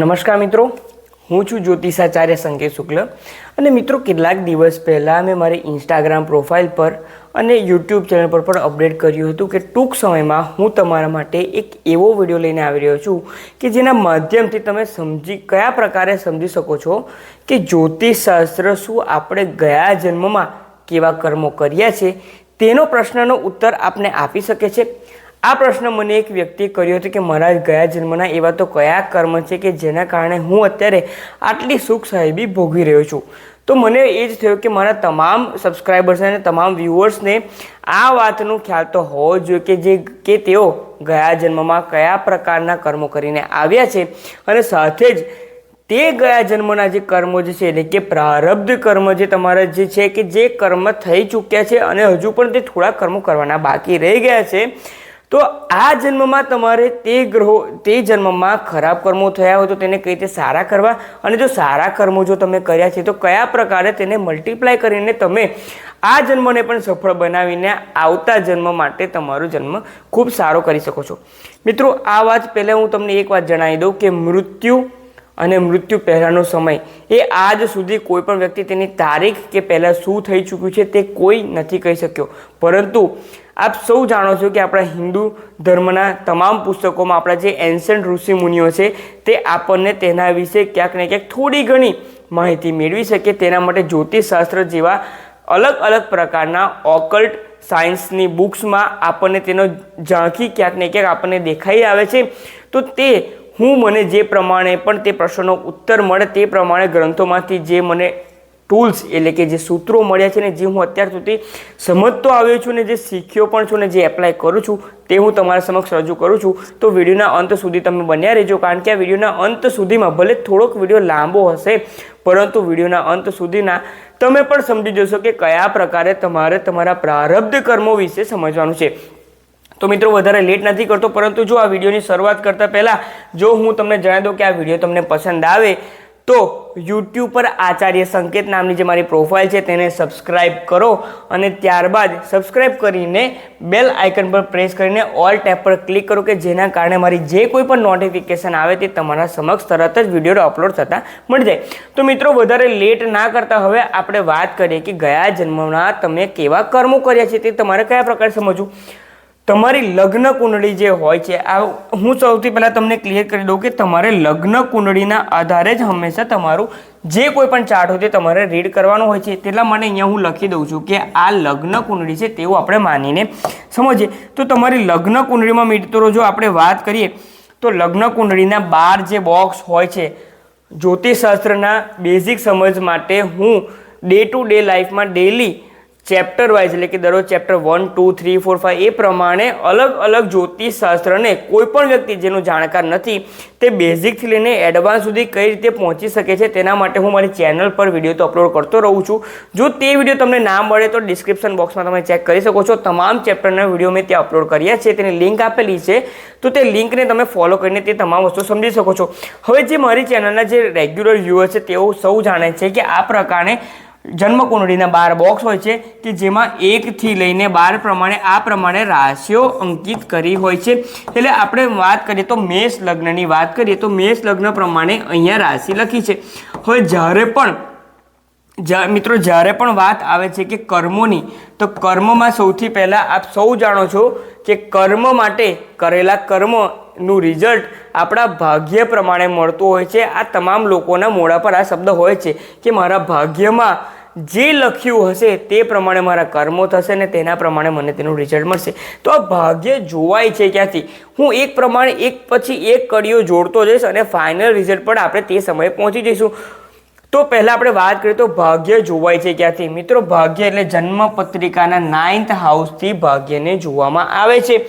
નમસ્કાર મિત્રો, હું છું જ્યોતિષાચાર્ય સંકેત શુક્લ અને મિત્રો કેટલાક દિવસ પહેલાં મેં મારી ઇન્સ્ટાગ્રામ પ્રોફાઇલ પર અને યુટ્યુબ ચેનલ પર પણ અપડેટ કર્યું હતું કે ટૂંક સમયમાં હું તમારા માટે એક એવો વીડિયો લઈને આવી રહ્યો છું કે જેના માધ્યમથી તમે સમજી, કયા પ્રકારે સમજી શકો છો કે જ્યોતિષશાસ્ત્ર શું આપણે ગયા જન્મમાં કેવા કર્મો કર્યા છે? તેનો પ્રશ્નનો ઉત્તર આપને આપી શકે છે. આ પ્રશ્ન મને એક વ્યક્તિએ કર્યો હતો કે મારા ગયા જન્મના એવા તો કયા કર્મ છે કે જેના કારણે હું અત્યારે આટલી સુખ સાહેબી ભોગવી રહ્યો છું? તો મને એ જ થયું કે મારા તમામ સબસ્ક્રાઈબર્સને અને તમામ વ્યુઅર્સને આ વાતનો ખ્યાલ તો હોવો જોઈએ કે જે, કે તેઓ ગયા જન્મમાં કયા પ્રકારના કર્મો કરીને આવ્યા છે અને સાથે જ તે ગયા જન્મના જે કર્મો જે છે, એટલે કે પ્રારબ્ધ કર્મ જે તમારા જે છે કે જે કર્મ થઈ ચૂક્યા છે અને હજુ પણ તે થોડા કર્મો કરવાના બાકી રહી ગયા છે તો આ જન્મમાં તમારે તે ગ્રહો, તે જન્મમાં ખરાબ કર્મો થયા હોય તો તેને કઈ રીતે સારા કરવા? અને જો સારા કર્મો જો તમે કર્યા છે તો કયા પ્રકારે તેને મલ્ટીપ્લાય કરીને તમે આ જન્મને પણ સફળ બનાવીને આવતા જન્મ માટે તમારો જન્મ ખૂબ સારો કરી શકો છો. મિત્રો, આ વાત પહેલાં હું તમને એક વાત જણાવી દઉં કે મૃત્યુ અને મૃત્યુ પહેલાંનો સમય. એ આજ સુધી કોઈ પણ વ્યક્તિ તેની તારીખ કે પહેલાં શું થઈ ચૂક્યું છે તે કોઈ નથી કહી શક્યો. પરંતુ આપ સૌ જાણો છો કે આપણા હિન્દુ ધર્મના તમામ પુસ્તકોમાં આપણા જે એન્શન્ટ ઋષિ મુનિઓ છે તે આપણને તેના વિશે ક્યાંક ને ક્યાંક થોડી ઘણી માહિતી મેળવી શકે. તેના માટે જ્યોતિષશાસ્ત્ર જેવા અલગ અલગ પ્રકારના ઓકલ્ટ સાયન્સની બુક્સમાં આપણને તેનો ઝાંખી ક્યાંક ને ક્યાંક આપણને દેખાઈ આવે છે. તો તે હું મને જે પ્રમાણે પણ તે પ્રશ્નનો ઉત્તર મળે તે પ્રમાણે ગ્રંથોમાંથી જે મને ટૂલ્સ એટલે કે જે સૂત્રો મળ્યા છે ને જે હું અત્યાર સુધી સમજતો આવ્યો છું ને જે શીખ્યો પણ છું ને જે એપ્લાય કરું છું તે હું તમારા સમક્ષ રજૂ કરું છું. તો વિડીયોના અંત સુધી તમે બન્યા રહેજો કારણ કે આ વિડીયોના અંત સુધીમાં ભલે થોડોક વીડિયો લાંબો હશે પરંતુ વિડીયોના અંત સુધીના તમે પણ સમજી જશો કે કયા પ્રકારે તમારે તમારા પ્રારબ્ધ કર્મો વિશે સમજવાનું છે. તો મિત્રો, વધારે લેટ નથી કરતો, પરંતુ જો આ વિડીયોની શરૂઆત કરતા પહેલાં, જો હું તમને જણાવી દઉં કે આ વીડિયો તમને પસંદ આવે, તો યુટ્યુબ પર આચાર્ય સંકેત નામની જે મારી પ્રોફાઇલ છે, તેને સબસ્ક્રાઇબ કરો અને ત્યારબાદ સબસ્ક્રાઇબ કરીને બેલ આઇકન પર પ્રેસ કરીને ઓલ ટેપ પર ક્લિક કરો કે જેના કારણે મારી જે કોઈ પણ નોટિફિકેશન આવે તે તમારા સમક્ષ તરત જ વીડિયો અપલોડ થતાં મળી જાય. તો મિત્રો, વધારે લેટ ના કરતા હવે આપણે વાત કરીએ કે ગયા જન્મના તમે કેવા કર્મો કર્યા છે તે તમારે કયા પ્રકારે સમજવું? તમારી લગ્ન કુંડળી જે હોય છે, આ હું સૌથી પહેલાં તમને ક્લિયર કરી દઉં કે તમારે લગ્ન કુંડળીના આધારે જ હંમેશા તમારું જે કોઈ પણ ચાર્ટ હોય તે તમારે રીડ કરવાનું હોય છે. તેટલા માટે અહીંયા હું લખી દઉં છું કે આ લગ્ન કુંડળી છે તેવું આપણે માનીને સમજીએ. તો તમારી લગ્ન કુંડળીમાં મિત્રો જો આપણે વાત કરીએ, તો લગ્ન કુંડળીના બાર જે બોક્સ હોય છે, જ્યોતિષશાસ્ત્રના બેઝિક સમજ માટે હું ડે ટુ ડે લાઈફમાં ડેલી ચેપ્ટર વાઇઝ એટલે કે દરરોજ chapter one two three four five એ પ્રમાણે અલગ અલગ જ્યોતિષશાસ્ત્રને કોઈ પણ વ્યક્તિ જેનું જાણકાર નથી, તે બેઝિકથી લઈને એડવાન્સ સુધી કઈ રીતે પહોંચી શકે છે, તેના માટે હું મારી ચેનલ પર વીડિયો તો અપલોડ કરતો રહું છું. જો તે વીડિયો તમને ના મળે તો ડિસ્ક્રિપ્શન બોક્સમાં તમે ચેક કરી શકો છો. તમામ ચેપ્ટરના વીડિયો મેં ત્યાં અપલોડ કર્યા છે, તેની લિંક આપેલી છે, તો તે લિંકને તમે ફોલો કરીને તે તમામ વસ્તુ સમજી શકો છો. હવે જે મારી ચેનલના જે રેગ્યુલર વ્યૂઅર છે, તેઓ સૌ જાણે છે કે આ પ્રકારે જન્મકુંડળીના બાર બોક્સ હોય છે કે જેમાં એકથી લઈને બાર પ્રમાણે આ પ્રમાણે રાશિઓ અંકિત કરી હોય છે. એટલે આપણે વાત કરીએ તો મેષ લગ્નની વાત કરીએ તો મેષ લગ્ન પ્રમાણે અહીંયા રાશિ લખી છે. હવે જ્યારે પણ મિત્રો જ્યારે પણ વાત આવે છે કે કર્મોની, તો કર્મમાં સૌથી પહેલાં આપ સૌ જાણો છો કે કર્મ માટે કરેલા કર્મનું રિઝલ્ટ આપણા ભાગ્ય પ્રમાણે મળતું હોય છે. આ તમામ લોકોના મોઢા પર આ શબ્દ હોય છે કે મારા ભાગ્યમાં જે લખ્યું હશે તે પ્રમાણે મારા કર્મો થશે ને તેના પ્રમાણે મને તેનું રિઝલ્ટ મળશે. તો આ ભાગ્ય જોવાય છે ક્યાંથી? હું એક પ્રમાણે એક પછી એક કડીઓ જોડતો જઈશ અને ફાઇનલ રિઝલ્ટ પણ આપણે તે સમયે પહોંચી જઈશું. તો પહેલાં આપણે વાત કરીએ તો ભાગ્ય જોવાય છે ક્યાંથી? મિત્રો, ભાગ્ય એટલે જન્મ પત્રિકાના નાઇન્થ હાઉસથી ભાગ્યને જોવામાં આવે છે.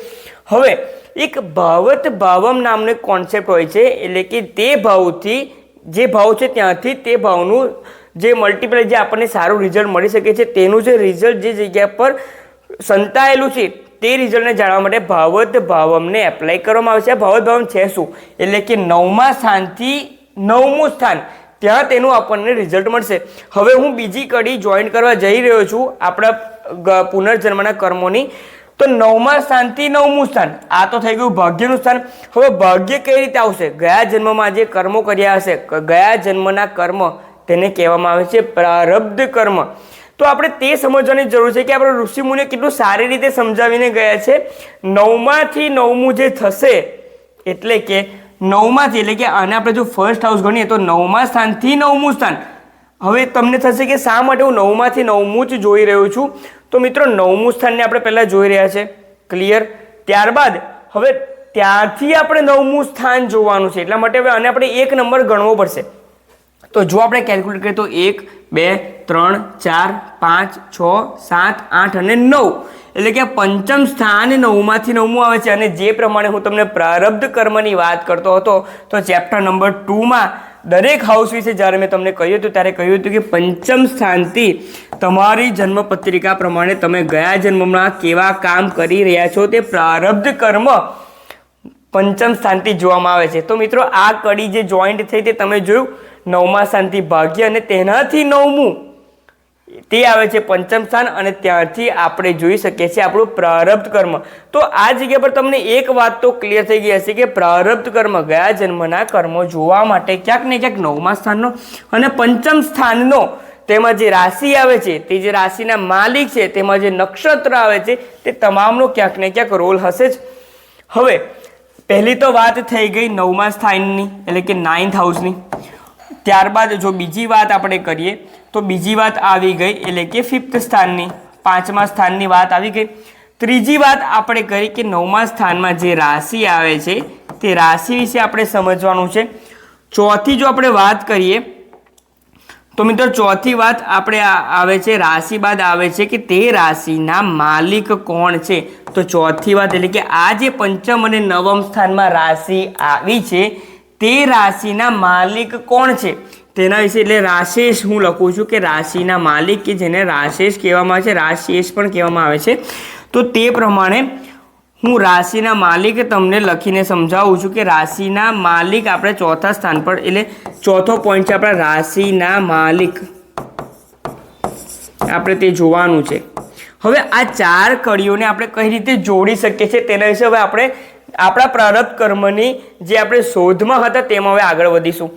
હવે એક ભાવત ભાવમ નામનો એક કોન્સેપ્ટ હોય છે, એટલે કે તે ભાવથી જે ભાવ છે ત્યાંથી તે ભાવનું જે મલ્ટીપ્લાય જે આપણને સારું રિઝલ્ટ મળી શકે છે, તેનું જે રિઝલ્ટ જે જગ્યા પર સંતાયેલું છે, તે રિઝલ્ટને જાણવા માટે ભાવત ભાવમને એપ્લાય કરવામાં આવે છે. ભાવત ભાવમ છે શું? એટલે કે નવમા સ્થાનથી નવમું સ્થાન ત્યાં તેનું આપણને રિઝલ્ટ મળશે. હવે હું બીજી કડી જોઈન કરવા જઈ રહ્યો છું આપણા પુનર્જન્મના કર્મોની. તો નવમા શાંતિ નવમું સ્થાન. આ તો થઈ ગયું ભાગ્યનું સ્થાન. હવે ભાગ્ય કઈ રીતે આવશે? ગયા જન્મમાં જે કર્મો કર્યા હશે ગયા જન્મના કર્મ તેને કહેવામાં આવે છે પ્રારબ્ધ કર્મ. તો આપણે તે સમજવાની જરૂર છે કે આપણે ઋષિમુનિએ કેટલું સારી રીતે સમજાવીને ગયા છે. નવમાંથી નવમું જે થશે, એટલે કે નવમાંથી, એટલે કે આને આપણે જો ફર્સ્ટ હાઉસ ગણીએ તો નવમા સ્થાનથી નવમું સ્થાન. હવે તમને થશે કે શા માટે હું નવમાંથી નવમું જ જોઈ રહ્યો છું? તો મિત્રો નવમું સ્થાનને આપણે પહેલાં જોઈ રહ્યા છે. ક્લિયર ત્યારબાદ હવે ત્યારથી આપણે નવમું સ્થાન જોવાનું છે. એટલા માટે હવે આને આપણે એક નંબર ગણવો પડશે. તો જો આપણે કેલ્ક્યુલેટ કરીએ તો એક, બે, ત્રણ, ચાર, પાંચ, છ, સાત, આઠ અને નવ. એટલે કે પંચમ સ્થાન નવમાંથી નવમું આવે છે. અને જે પ્રમાણે હું તમને પ્રારબ્ધ કર્મની વાત કરતો હતો, તો ચેપ્ટર નંબર ટુમાં દરેક હાઉસ વિશે જ્યારે મેં તમને કહ્યું હતું, ત્યારે કહ્યું હતું કે પંચમ સ્થાનથી તમારી જન્મ પત્રિકા પ્રમાણે તમે ગયા જન્મમાં કેવા કામ કરી રહ્યા છો તે પ્રારબ્ધ કર્મ પંચમ સ્થાનથી જોવામાં આવે છે. તો મિત્રો, આ કડી જે જોઈન્ટ થઈ તે તમે જોયું, નવમા સ્થાનથી ભાગ્ય અને તેનાથી નવમું. તે આવે છે પંચમ સ્થાન અને ત્યાંથી આપણે જોઈ શકીએ છીએ આપણું પ્રારબ્ધ કર્મ. તો આ જગ્યા પર તમને એક વાત તો ક્લિયર થઈ ગઈ હશે કે પ્રારબ્ધ કર્મ ગયા જન્મના કર્મો જોવા માટે ક્યાંક ને ક્યાંક નવમા સ્થાનનો અને પંચમ સ્થાનનો તેમાં જે રાશિ આવે છે, તે જે રાશિના માલિક છે, તેમાં જે નક્ષત્ર આવે છે, તે તમામનો ક્યાંક ને ક્યાંક રોલ હશે જ. હવે, પહેલી તો વાત થઈ ગઈ નવમા સ્થાનની, એટલે કે નાઇન્થ હાઉસની ત્યારબાદ જો બીજી વાત આપણે કરીએ, તો બીજી વાત આવી ગઈ એટલે કે ફિફ્થ સ્થાનની, પાંચમા સ્થાનની વાત આવી ગઈ. ત્રીજી વાત આપણે કરી કે નવમા સ્થાનમાં જે રાશિ આવે છે, તે રાશિ વિશે આપણે સમજવાનું છે. ચોથી જો આપણે વાત કરીએ, તો મિત્રો ચોથી વાત આપણે આવે છે, રાશિ બાદ આવે છે કે તે રાશિના માલિક કોણ છે? તો ચોથી વાત એટલે કે આ જે પંચમ અને નવમ સ્થાનમાં રાશિ આવી છે તે રાશિના માલિક કોણ છે? તેના વિશે એટલે રાશેષ હું લખું છું કે રાશિના માલિક કે જેને રાશેષ કહેવામાં આવે છે, રાશેષ પણ કહેવામાં આવે છે. તો તે પ્રમાણે હું રાશિના માલિક તમને લખીને સમજાવું છું કે રાશિના માલિક આપણે ચોથા સ્થાન પર, એટલે ચોથો પોઈન્ટ છે આપણા રાશિના માલિક. આપણે તે જોવાનું છે. હવે આ ચાર કડીઓને આપણે કઈ રીતે જોડી શકીએ છીએ તેના વિશે હવે આપણે આપણા પ્રારબ્ધ કર્મની જે આપણે શોધમાં હતા તેમાં હવે આગળ વધીશું.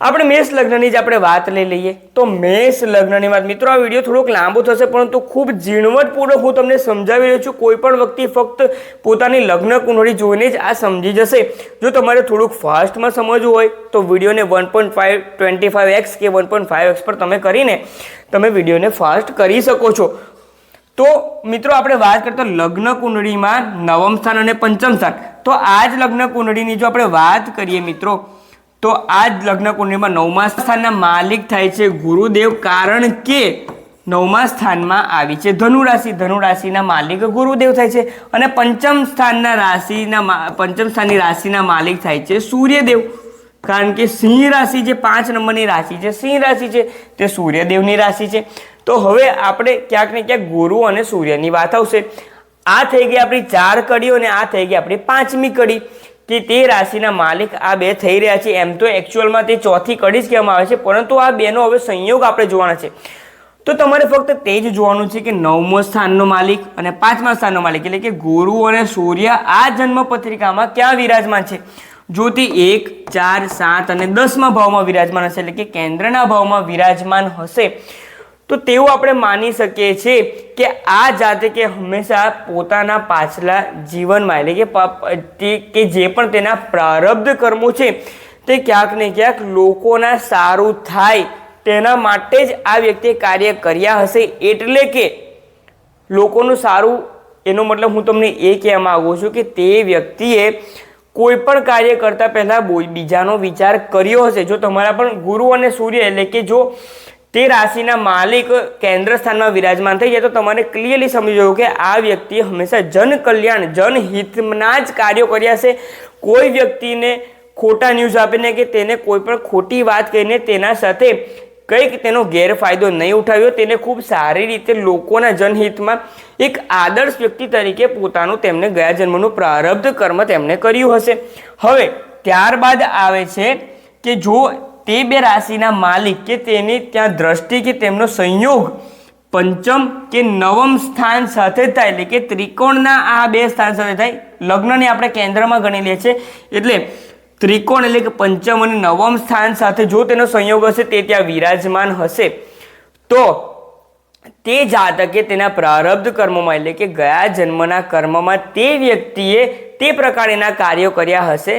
આપણે મેષ લગ્નની જ આપણે વાત લઈ લઈએ. તો મેષ લગ્નની વાત, મિત્રો, આ વીડિયો થોડોક લાંબો થશે, પરંતુ ખૂબ ઝીણવટપૂર્વક હું તમને સમજાવી રહ્યો છું. કોઈ પણ વ્યક્તિ ફક્ત પોતાની લગ્ન કુંડળી જોઈને જ આ સમજી જશે. જો તમારે થોડુંક ફાસ્ટમાં સમજવું હોય, તો વિડીયોને one point five twenty five x કે વન પોઈન્ટ ફાઇવ એક્સ પર તમે કરીને તમે વિડીયોને ફાસ્ટ કરી શકો છો. તો મિત્રો આપણે વાત કરતા લગ્ન કુંડળીમાં નવમ સ્થાન અને પંચમ સ્થાન. તો આ જ લગ્ન કુંડળીની જો આપણે વાત કરીએ મિત્રો, તો આ જ લગ્ન કુંડળીમાં નવમા સ્થાનના માલિક થાય છે ગુરુદેવ કારણ કે નવમા સ્થાનમાં આવી છે ધનુ રાશિ ધનુ રાશિના માલિક ગુરુદેવ થાય છે અને પંચમ સ્થાનના રાશિના પંચમ સ્થાનની રાશિના માલિક થાય છે સૂર્યદેવ. કારણ કે સિંહ રાશિ જે પાંચ નંબરની રાશિ છે, સિંહ રાશિ છે તે સૂર્યદેવની રાશિ છે. તો હવે આપણે ક્યાંક ને ક્યાંક ગુરુ અને સૂર્યની વાત આવશે. આ થઈ ગઈ આપણી ચાર કડીઓ અને આ થઈ ગઈ આપણી પાંચમી કડી. કે તે રાશિના માલિક આ બે થઈ રહ્યા છે. એમ તો એકચ્યુઅલમાં તે ચોથી કડી જ કહેવામાં આવે છે. પરંતુ આ બેનો હવે સંયોગ આપણે જોવાના છે. તો તમારે ફક્ત તે જ જોવાનું છે કે નવમો સ્થાનનો માલિક અને પાંચમા સ્થાનનો માલિક. એટલે કે ગુરુ અને સૂર્ય આ જન્મ પત્રિકામાં ક્યાં વિરાજમાન છે? જો તે એક, ચાર, સાત અને દસમા ભાવમાં વિરાજમાન હશે. એટલે કે કેન્દ્રના ભાવમાં વિરાજમાન હશે. તો તેવું આપણે માની શકીએ છીએ કે આ જાતકે હંમેશા પોતાના પાછલા જીવનમાં એટલે કે કે જે પણ તેના પ્રારબ્ધ કર્મો છે, તે ક્યાંક ને ક્યાંક લોકોના સારું થાય તેના માટે જ આ વ્યક્તિએ કાર્ય કર્યા હશે એટલે કે લોકોનું સારું, એનો મતલબ હું તમને એ કહેવા માગું છું કે તે વ્યક્તિએ કોઈ પણ કાર્ય કરતાં પહેલાં બીજાનો વિચાર કર્યો હશે. જો તમારા પણ ગુરુ અને સૂર્ય એટલે કે જો તે રાશિના માલિક કેન્દ્ર સ્થાનમાં વિરાજમાન થઈ જાય તો તમારે ક્લિયરલી સમજી જવું કે આ વ્યક્તિએ હંમેશા જન કલ્યાણ જનહિતના જ કાર્યો કર્યા છે. કોઈ વ્યક્તિને ખોટા ન્યૂઝ આપીને કે તેને કોઈ પણ ખોટી વાત કહીને તેના સાથે કંઈક તેનો ગેરફાયદો નહીં ઉઠાવ્યો, તેને ખૂબ સારી રીતે લોકોના જનહિતમાં એક આદર્શ વ્યક્તિ તરીકે પોતાનું તેમને ગયા જન્મનું પ્રારબ્ધ કર્મ તેમણે કર્યું હશે. હવે ત્યારબાદ આવે છે કે જો તે બે રાશિના માલિક કે તેની ત્યાં દ્રષ્ટિ કે તેમનો સંયોગ પંચમ કે નવમ સ્થાન સાથે થાય. એટલે કે ત્રિકોણના આ બે સ્થાન સાથે થાય. લગ્નને આપણે કેન્દ્રમાં ગણી લે છે. એટલે ત્રિકોણ એટલે કે પંચમ અને નવમ સ્થાન સાથે જો તેનો સંયોગ હશે, તે ત્યાં વિરાજમાન હશે. તો તે જાતકે તેના પ્રારબ્ધ કર્મમાં એટલે કે ગયા જન્મના કર્મમાં તે વ્યક્તિએ તે પ્રકારના કાર્યો કર્યા હશે.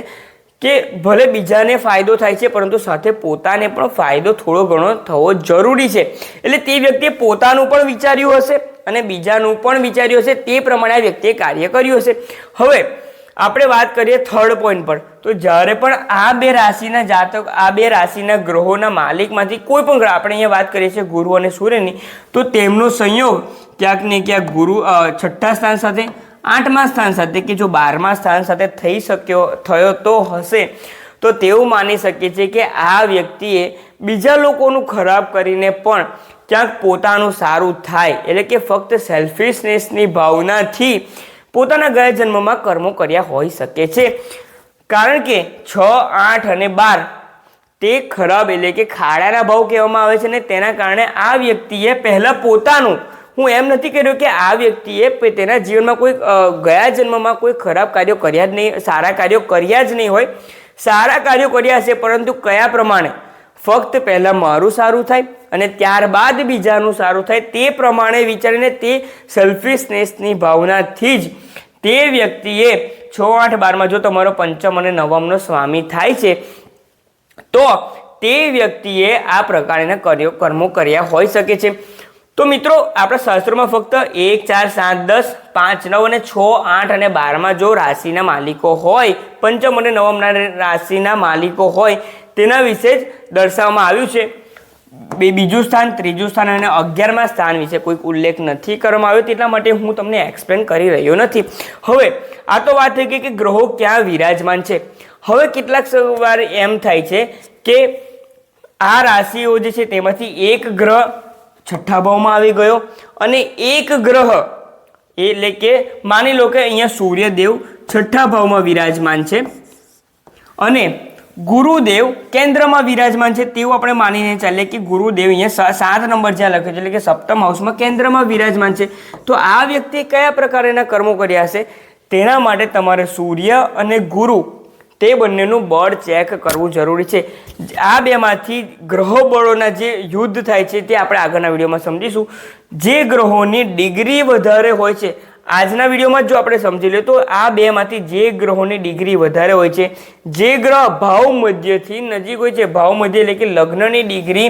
કે ભલે બીજાને ફાયદો થાય છે, પરંતુ સાથે પોતાને પણ ફાયદો થોડો ઘણો થવો જરૂરી છે. એટલે તે વ્યક્તિએ પોતાનું પણ વિચાર્યું હશે અને બીજાનું પણ વિચાર્યું હશે. તે પ્રમાણે આ વ્યક્તિએ કાર્ય કર્યું હશે. હવે, આપણે વાત કરીએ થર્ડ પોઈન્ટ પર. તો જ્યારે પણ આ બે રાશિના જાતક, આ બે રાશિના ગ્રહોના માલિકમાંથી કોઈ પણ ગ્રહ, આપણે અહીંયા વાત કરીએ છીએ ગુરુ અને સૂર્યની, તો તેમનો સંયોગ ક્યાંક ને ક્યાંક ગુરુ છઠ્ઠા સ્થાન સાથે આઠમા સ્થાન સાથે કે જો બારમા સ્થાન સાથે થઈ શક્યો, થયો તો હશે. તો તેવું માની શકીએ છીએ કે આ વ્યક્તિએ બીજા લોકોનું ખરાબ કરીને પણ ક્યાંક પોતાનું સારું થાય. એટલે કે ફક્ત સેલ્ફિશનેસની ભાવનાથી પોતાના ગયા જન્મમાં કર્મો કર્યા હોઈ શકે છે. કારણ કે છ, આઠ અને બાર તે ખરાબ એટલે કે ખાડાના ભાવ કહેવામાં આવે છે ને તેના કારણે આ વ્યક્તિએ પહેલાં પોતાનું હું એમ નથી કર્યો કે આ વ્યક્તિએ તેના જીવનમાં કોઈ ગયા જન્મમાં કોઈ ખરાબ કાર્યો કર્યા જ નહીં, સારા કાર્યો કર્યા જ નહીં હોય. સારા કાર્યો કર્યા હશે, પરંતુ કયા પ્રમાણે? ફક્ત પહેલાં મારું સારું થાય અને ત્યારબાદ બીજાનું સારું થાય તે પ્રમાણે વિચારીને તે સેલ્ફિશનેસની ભાવનાથી જ તે વ્યક્તિએ છ, આઠ, બારમાં જો તમારો પંચમ અને નવમનો સ્વામી થાય છે, તો તે વ્યક્તિએ આ પ્રકારના કર્યો કર્મો કર્યા હોઈ શકે છે. તો મિત્રો, આપણા શાસ્ત્રોમાં ફક્ત એક, ચાર, સાત, દસ, પાંચ, નવ અને છ, આઠ અને બારમાં જો રાશિના માલિકો હોય, પંચમ અને નવમના રાશિના માલિકો હોય, તેના વિશે જ દર્શાવવામાં આવ્યું છે. બે, બીજું સ્થાન, ત્રીજું સ્થાન અને અગિયારમા સ્થાન વિશે કોઈક ઉલ્લેખ નથી કરવામાં આવ્યો, તેટલા માટે હું તમને એક્સપ્લેન કરી રહ્યો નથી. હવે, આ તો વાત થઈ ગઈ કે ગ્રહો ક્યાં વિરાજમાન છે. હવે કેટલાક વાર એમ થાય છે કે આ રાશિઓ જે છે તેમાંથી એક ગ્રહ છઠ્ઠા ભાવમાં આવી ગયો અને એક ગ્રહ, એટલે કે માની લો કે અહીંયા સૂર્યદેવ છઠ્ઠા ભાવમાં વિરાજમાન છે. અને ગુરુદેવ કેન્દ્રમાં વિરાજમાન છે તેવું આપણે માનીને ચાલીએ કે ગુરુદેવ અહીંયા સાત નંબર જ્યાં લખ્યો છે, એટલે કે સપ્તમ હાઉસમાં કેન્દ્રમાં વિરાજમાન છે. તો આ વ્યક્તિએ કયા પ્રકારના કર્મો કર્યા હશે? તેના માટે તમારે સૂર્ય અને ગુરુ તે બંનેનું બળ ચેક કરવું જરૂરી છે. આ બેમાંથી ગ્રહો બળોના જે યુદ્ધ થાય છે તે આપણે આગળના વિડીયોમાં સમજીશું. જે ગ્રહોની ડિગ્રી વધારે હોય છે, આજના વિડીયોમાં જ આપણે સમજી લઈએ તો આ બેમાંથી જે ગ્રહોની ડિગ્રી વધારે હોય છે, જે ગ્રહ ભાવ મધ્યથી નજીક હોય છે, ભાવ મધ્ય એટલે કે લગ્નની ડિગ્રી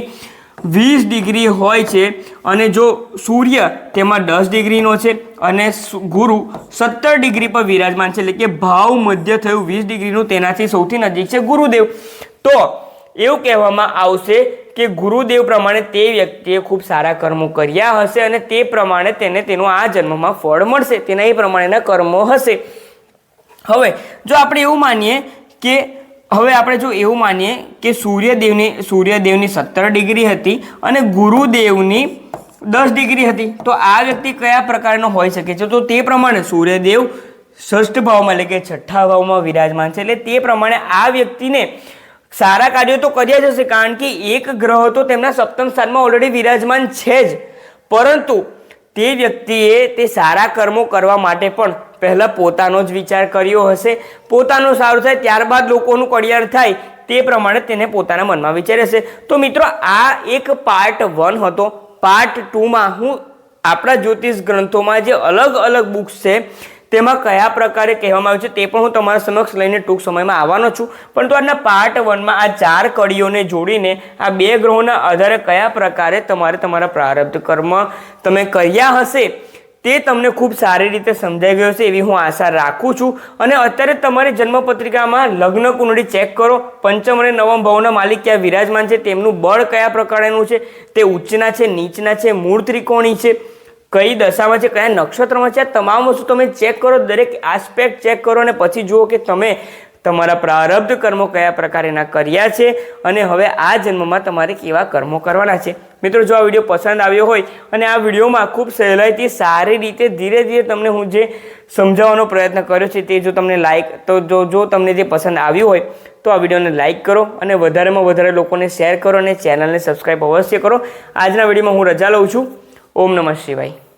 વીસ ડિગ્રી હોય છે અને જો સૂર્ય તેમાં દસ ડિગ્રીનો છે અને ગુરુ સત્તર ડિગ્રી પર વિરાજમાન છે, એટલે કે ભાવ મધ્ય થયું વીસ ડિગ્રીનું તેનાથી સૌથી નજીક છે ગુરુદેવ. તો એવું કહેવામાં આવશે કે ગુરુદેવ પ્રમાણે તે વ્યક્તિએ ખૂબ સારા કર્મો કર્યા હશે અને તે પ્રમાણે તેને તેનો આ જન્મમાં ફળ મળશે. તેના એ પ્રમાણેના કર્મો હશે. હવે જો આપણે એવું માનીએ કે હવે આપણે જો એવું માનીએ કે સૂર્યદેવની સૂર્યદેવની સત્તર ડિગ્રી હતી અને ગુરુદેવની દસ ડિગ્રી હતી, તો આ વ્યક્તિ કયા પ્રકારનો હોઈ શકે છે? તો તે પ્રમાણે સૂર્યદેવ ષષ્ઠ ભાવમાં એટલે કે છઠ્ઠા ભાવમાં વિરાજમાન છે. એટલે તે પ્રમાણે આ વ્યક્તિને સારા કાર્યો તો કર્યા જ હશે, કારણ કે એક ગ્રહ તો તેમના સપ્તમ સ્થાનમાં ઓલરેડી વિરાજમાન છે જ. પરંતુ તે વ્યક્તિએ તે સારા કર્મો કરવા માટે પણ પહેલાં પોતાનો જ વિચાર કર્યો હશે. પોતાનું સારું થાય ત્યારબાદ લોકોનું કડિયાળ થાય તે પ્રમાણે તેને પોતાના મનમાં વિચારે હશે તો મિત્રો, આ એક પાર્ટ વન હતો. પાર્ટ ટુમાં હું આપણા જ્યોતિષ ગ્રંથોમાં જે અલગ અલગ બુક્સ છે, તેમાં કયા પ્રકારે કહેવામાં આવ્યું છે તે પણ હું તમારા સમક્ષ લઈને ટૂંક સમયમાં આવવાનો છું. પરંતુ આજના પાર્ટ વનમાં આ ચાર કડીઓને જોડીને આ બે ગ્રહોના આધારે કયા પ્રકારે તમારે તમારા પ્રારબ્ધ કર્મ તમે કર્યા હશે તે તમને ખૂબ સારી રીતે સમજાઈ ગયો છે એવી હું આશા રાખું છું. અને અત્યારે તમારી જન્મપત્રિકામાં લગ્ન કુંડળી ચેક કરો. પંચમ અને નવમ ભાવના માલિક ક્યાં વિરાજમાન છે, તેમનું બળ કયા પ્રકારનું છે, તે ઉચ્ચના છે, નીચના છે, મૂળ ત્રિકોણી છે, કઈ દશામાં છે, કયા નક્ષત્રમાં છે તમામ વસ્તુ તમે ચેક કરો, દરેક આસ્પેક્ટ ચેક કરો અને પછી જુઓ કે તમે તમારા પ્રારબ્ધ કર્મો કયા પ્રકારેના કર્યા છે અને હવે આ જન્મમાં તમારે કેવા કર્મો કરવાના છે. મિત્રો, જો આ વીડિયો પસંદ આવ્યો હોય અને આ વિડીયોમાં ખૂબ સહેલાઈથી સારી રીતે ધીરે ધીરે તમને હું જે સમજાવવાનો પ્રયત્ન કર્યો છે તે જો તમને લાઈક તો જો જો તમને જે પસંદ આવ્યું હોય, તો આ વિડીયોને લાઈક કરો અને વધારેમાં વધારે લોકોને શેર કરો અને ચેનલને સબસ્ક્રાઈબ અવશ્ય કરો. આજના વિડીયોમાં હું રજા લઉં છું. ઓમ નમઃ શિવાય.